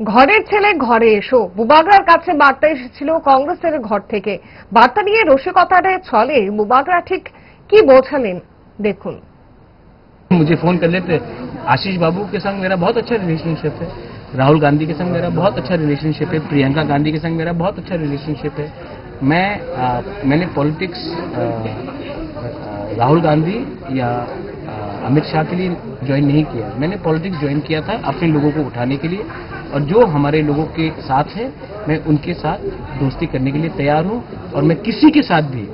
ঘরের ছেলে ঘরে এসো মুবাগরার কাছে বার্তা এসেছিল কংগ্রেসের ঘর থেকে বার্তা নিয়ে রসিকতারে ছলে মুবাগরা ঠিক কি বোঝালেন দেখুন मुझे फोन कर लेते आशीष बाबू के संग मेरा बहुत अच्छा रिलेशनशिप है राहुल गांधी के संग मेरा बहुत अच्छा रिलेशनशिप है प्रियंका गांधी के संग मेरा बहुत अच्छा रिलेशनशिप है मैं आ, मैंने पॉलिटिक्स राहुल गांधी या आ, अमित शाह के लिए ज्वाइन नहीं किया मैंने पॉलिटिक्स ज्वाइन किया था अपने लोगों को उठाने के लिए और जो हमारे लोगों के साथ है मैं उनके साथ दोस्ती करने के लिए तैयार हूँ और मैं किसी के साथ भी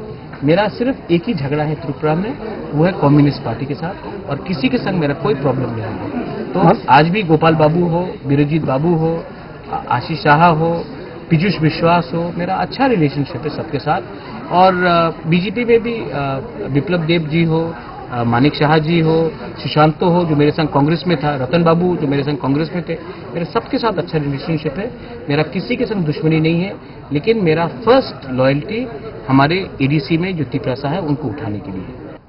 मेरा सिर्फ़ एक ही झगड़ा है त्रिपुरा में वो है कम्युनिस्ट पार्टी के साथ और किसी के संग मेरा कोई प्रॉब्लम नहीं है। तो आज भी गोपाल बाबू हो बीरजीत बाबू हो आशीष शाह हो पीयूष विश्वास हो मेरा अच्छा रिलेशनशिप है सबके साथ। और बीजेपी में भी विप्लव देव जी हो मानिक शाह जी हो, सुशांतो हो, जो मेरे संग कांग्रेस में था, रतन बाबू, जो मेरे संग कांग्रेस में थे, मेरे सबके साथ अच्छा रिलेशनशिप है। मेरा किसी के संग दुश्मनी नहीं है, लेकिन मेरा फ़र्स्ट लॉयल्टी हमारे एडीसी में जो तिपरासा है, उनको उठाने के लिए है।